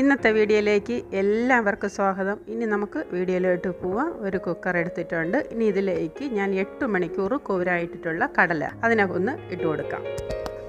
ഇന്നത്തെ വീഡിയോയിലേക്ക് എല്ലാവർക്കും സ്വാഗതം. ഇനി നമുക്ക് വീഡിയോയിലോട്ട് പോവാം. ഒരു കുക്കർ എടുത്തിട്ടുണ്ട്. ഇനി ഇതിലേക്ക് ഞാൻ എട്ട് മണിക്കൂർ കൂരായിട്ടിട്ടുള്ള കടല അതിനെ ഒന്ന് ഇട്ട് കൊടുക്കാം.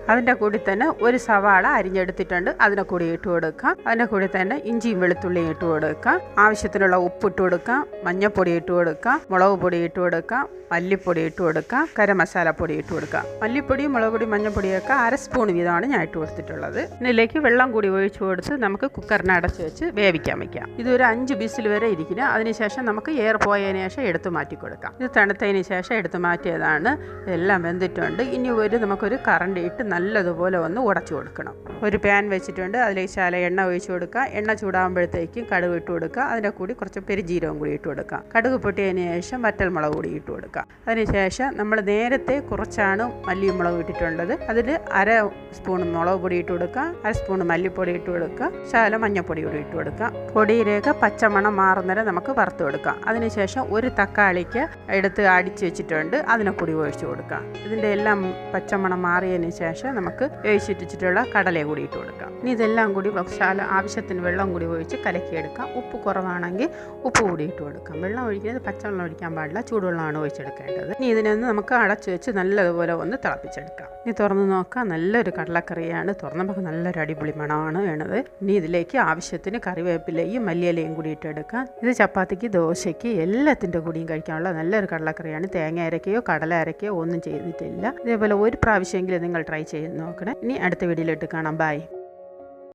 അതിന്റെ കൂടി തന്നെ ഒരു സവാള അരിഞ്ഞെടുത്തിട്ടുണ്ട്. അതിനെ കൂടി ഇട്ട് കൊടുക്കാം. അതിന്റെ കൂടി തന്നെ ഇഞ്ചിയും വെളുത്തുള്ളിയും ഇട്ട് കൊടുക്കാം. ആവശ്യത്തിനുള്ള ഉപ്പ് ഇട്ട് കൊടുക്കാം. മഞ്ഞൾപ്പൊടി ഇട്ട് കൊടുക്കാം. മുളക് പൊടി ഇട്ട് കൊടുക്കാം. മല്ലിപ്പൊടി ഇട്ട് കൊടുക്കാം. ഗരം മസാലപ്പൊടി ഇട്ട് കൊടുക്കാം. മല്ലിപ്പൊടി മുളക് പൊടി മഞ്ഞൾപ്പൊടിയൊക്കെ അര സ്പൂൺ വീതമാണ് ഞാൻ ഇട്ട് കൊടുത്തിട്ടുള്ളത്. ഇതിലേക്ക് വെള്ളം കൂടി ഒഴിച്ചു കൊടുത്ത് നമുക്ക് കുക്കറിനെ അടച്ച് വെച്ച് വേവിക്കാൻ വയ്ക്കാം ഇതൊരു അഞ്ച് ബിസിൽ വരെ ഇരിക്കണം അതിനുശേഷം നമുക്ക് എയർ പോയതിനു ശേഷം എടുത്ത് മാറ്റി കൊടുക്കാം. ഇത് തണുത്തതിന് ശേഷം എടുത്ത് മാറ്റിയതാണ്. ഇതെല്ലാം വെന്തിട്ടുണ്ട്. ഇനി ഒരു നമുക്കൊരു കറണ്ട് ഇട്ട് നല്ലതുപോലെ ഒന്ന് ഉടച്ചു കൊടുക്കണം. ഒരു പാൻ വെച്ചിട്ടുണ്ട് അതിലേക്ക് ശാല എണ്ണ ഒഴിച്ചു കൊടുക്കുക. എണ്ണ ചൂടാകുമ്പോഴത്തേക്കും കടുക് ഇട്ട് കൊടുക്കുക. അതിന്റെ കൂടി കുറച്ച് പെരുജീരവും കൂടി ഇട്ട് കൊടുക്കുക. കടുക് പൊട്ടിയതിന് ശേഷം വറ്റൽമുളക് കൂടി ഇട്ട് കൊടുക്കുക. അതിനുശേഷം നമ്മൾ നേരത്തെ കുറച്ചാണ് മല്ലിയും മുളക് ഇട്ടിട്ടുള്ളത്. അതിൽ അര സ്പൂൺ മുളക് പൊടി ഇട്ട് കൊടുക്കുക. അര സ്പൂൺ മല്ലിപ്പൊടി ഇട്ട് കൊടുക്കുക. ശാല മഞ്ഞൾപ്പൊടി കൂടി ഇട്ട് കൊടുക്കുക. പൊടിയിലേക്ക് പച്ചമണം മാറുന്നവരെ നമുക്ക് വറുത്ത് കൊടുക്കാം അതിനുശേഷം ഒരു തക്കാളിക്ക് എടുത്ത് അടിച്ച് വെച്ചിട്ടുണ്ട്. അതിനെ കൂടി ഒഴിച്ചു കൊടുക്കാം ഇതിന്റെ എല്ലാം പച്ചമണം മാറിയതിന് ശേഷം നമുക്ക് വേവിച്ചിട്ടിട്ടുള്ള കടല കൂടി ഇട്ട് കൊടുക്കാം. ഇനി ഇതെല്ലാം കൂടി ശാല ആവശ്യത്തിന് വെള്ളം കൂടി ഒഴിച്ച് കലക്കിയെടുക്കാം. ഉപ്പ് കുറവാണെങ്കിൽ ഉപ്പ് കൂടി ഇട്ട് കൊടുക്കാം. വെള്ളം ഒഴിക്കുന്നത് പച്ചവെള്ളം ഒഴിക്കാൻ പാടില്ല ചൂടുവെള്ളമാണ് ഒഴിച്ചെടുക്കേണ്ടത്. ഇനി ഇതിനൊന്ന് നമുക്ക് അടച്ചു വെച്ച് നല്ലതുപോലെ ഒന്ന് തിളപ്പിച്ചെടുക്കാം. ഇനി തുറന്ന് നോക്കാം. നല്ലൊരു കടലക്കറിയാണ്. തുറന്നപ്പോൾ നല്ലൊരു അടിപൊളി മണമാണ് വേണത്. ഇനി ഇതിലേക്ക് ആവശ്യത്തിന് കറിവേപ്പിലയും മല്ലിയിലയും കൂടി ഇട്ടെടുക്കാം ഇത് ചപ്പാത്തിക്ക് ദോശയ്ക്ക് എല്ലാത്തിന്റെ കൂടിയും കഴിക്കാനുള്ള നല്ലൊരു കടലക്കറിയാണ്. തേങ്ങ അരക്കയോ കടല അരക്കയോ ഒന്നും ചെയ്തിട്ടില്ല. ഇതേപോലെ ഒരു പ്രാവശ്യമെങ്കിലും നിങ്ങൾ ട്രൈ ചെയ്ത് നോക്കണേ. ഇനി അടുത്ത വീഡിയോയിലിട്ട് കാണാം. ബൈ